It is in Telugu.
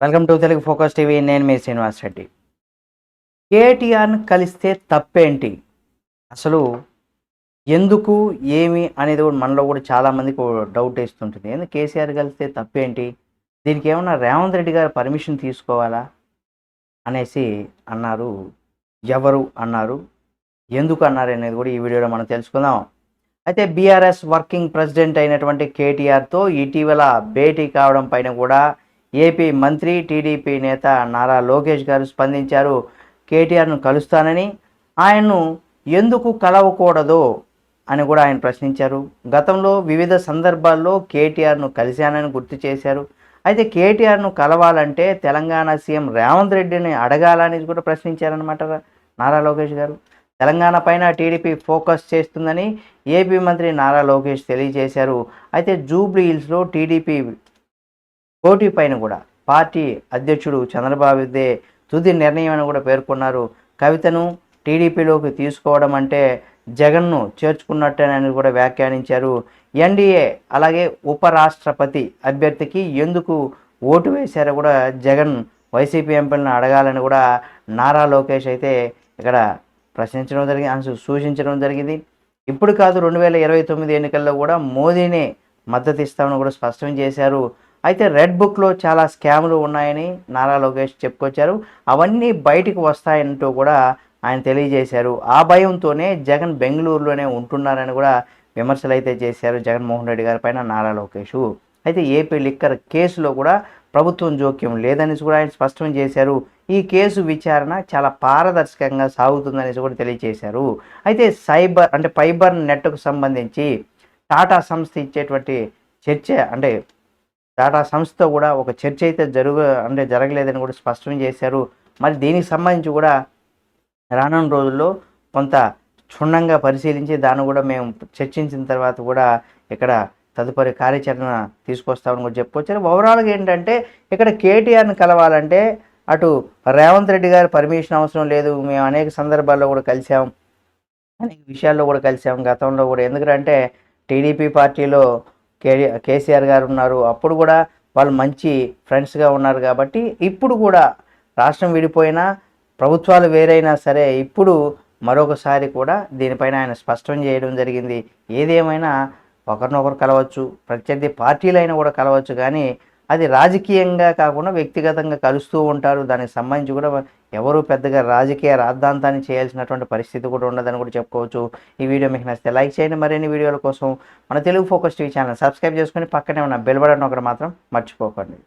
Welcome to Telugu focus TV. నేను మీ శ్రీనివాస్ రెడ్డి. కేటీఆర్ని కలిస్తే తప్పేంటి? అసలు ఎందుకు ఏమి అనేది కూడా మనలో కూడా చాలామందికి డౌట్ వేస్తుంటుంది. ఎందుకు కేసీఆర్ కలిస్తే తప్పేంటి? దీనికి ఏమన్నా రేవంత్ రెడ్డి గారు పర్మిషన్ తీసుకోవాలా అనేసి అన్నారు. ఎవరు అన్నారు? ఎందుకు అన్నారు అనేది కూడా ఈ వీడియోలో మనం తెలుసుకుందాం. అయితే బీఆర్ఎస్ వర్కింగ్ ప్రెసిడెంట్ అయినటువంటి కేటీఆర్తో ఇటీవల భేటీ కావడం పైన కూడా ఏపీ మంత్రి టీడీపీ నేత నారా లోకేష్ గారు స్పందించారు. కేటీఆర్ను కలుస్తానని ఆయన్ను ఎందుకు కలవకూడదు అని కూడా ఆయన ప్రశ్నించారు. గతంలో వివిధ సందర్భాల్లో కేటీఆర్ను కలిశానని గుర్తు చేశారు. అయితే కేటీఆర్ను కలవాలంటే తెలంగాణ సీఎం రేవంత్ రెడ్డిని అడగాలని కూడా ప్రశ్నించారనమాట నారా లోకేష్ గారు. తెలంగాణ పైన టీడీపీ ఫోకస్ చేస్తుందని ఏపీ మంత్రి నారా లోకేష్ తెలియజేశారు. అయితే జూబ్లీ హిల్స్లో టీడీపీ పోటీ పైన కూడా పార్టీ అధ్యక్షుడు చంద్రబాబుదే తుది నిర్ణయం అని కూడా పేర్కొన్నారు. కవితను టీడీపీలోకి తీసుకోవడం అంటే జగన్ను చేర్చుకున్నట్టేనని కూడా వ్యాఖ్యానించారు. ఎన్డీఏ అలాగే ఉపరాష్ట్రపతి అభ్యర్థికి ఎందుకు ఓటు వేశారో కూడా జగన్ వైసీపీ ఎంపీలను అడగాలని కూడా నారా లోకేష్ అయితే ఇక్కడ ప్రశ్నించడం జరిగింది సూచించడం జరిగింది. ఇప్పుడు కాదు రెండు వేల ఇరవై తొమ్మిది ఎన్నికల్లో కూడా మోదీనే మద్దతు ఇస్తామని కూడా స్పష్టం చేశారు. అయితే రెడ్ బుక్లో చాలా స్కాములు ఉన్నాయని నారా లోకేష్ చెప్పుకొచ్చారు. అవన్నీ బయటికి వస్తాయంటూ కూడా ఆయన తెలియజేశారు. ఆ భయంతోనే జగన్ బెంగళూరులోనే ఉంటున్నారని కూడా విమర్శలు అయితే చేశారు జగన్మోహన్ రెడ్డి గారి పైన నారా లోకేష్. అయితే ఏపీ లిక్కర్ కేసులో కూడా ప్రభుత్వం జోక్యం లేదని కూడా ఆయన స్పష్టం చేశారు. ఈ కేసు విచారణ చాలా పారదర్శకంగా సాగుతుందనేసి కూడా తెలియజేశారు. అయితే సైబర్ అంటే ఫైబర్ నెట్కు సంబంధించి టాటా సంస్థ ఇచ్చేటువంటి చర్చ అంటే టాటా సంస్థ కూడా ఒక చర్చ అయితే జరుగు అంటే జరగలేదని కూడా స్పష్టం చేశారు. మరి దీనికి సంబంధించి కూడా రానున్న రోజుల్లో కొంత క్షుణ్ణంగా పరిశీలించి దాన్ని కూడా మేము చర్చించిన తర్వాత కూడా ఇక్కడ తదుపరి కార్యాచరణ తీసుకొస్తామని కూడా చెప్పుకొచ్చారు ఓవరాల్గా ఏంటంటే ఇక్కడ కేటీఆర్ని కలవాలంటే అటు రేవంత్ రెడ్డి గారి పర్మిషన్ అవసరం లేదు. మేము అనేక సందర్భాల్లో కూడా కలిసాం అనేక విషయాల్లో కూడా కలిసాం గతంలో కూడా. ఎందుకంటే టీడీపీ పార్టీలో కే కేసీఆర్ గారు ఉన్నారు. అప్పుడు కూడా వాళ్ళు మంచి ఫ్రెండ్స్గా ఉన్నారు కాబట్టి ఇప్పుడు కూడా రాష్ట్రం విడిపోయినా ప్రభుత్వాలు వేరైనా సరే ఇప్పుడు మరొకసారి కూడా దీనిపైన ఆయన స్పష్టం చేయడం జరిగింది. ఏదేమైనా ఒకరినొకరు కలవచ్చు ప్రత్యర్థి పార్టీలైనా కూడా కలవచ్చు కానీ అది రాజకీయంగా కాకుండా వ్యక్తిగతంగా కలుస్తూ ఉంటారు. దానికి సంబంధించి కూడా ఎవరు పెద్దగా రాజకీయ రాద్ధాంతాన్ని చేయాల్సినటువంటి పరిస్థితి కూడా ఉండదని కూడా చెప్పుకోవచ్చు. ఈ వీడియో మీకు నచ్చితే లైక్ చేయండి. మరిన్ని వీడియోల కోసం మన Telugu focus TV channel subscribe చేసుకొని పక్కనే ఉన్న బెల్ బటన్ ఒకటి మాత్రం మర్చిపోకండి.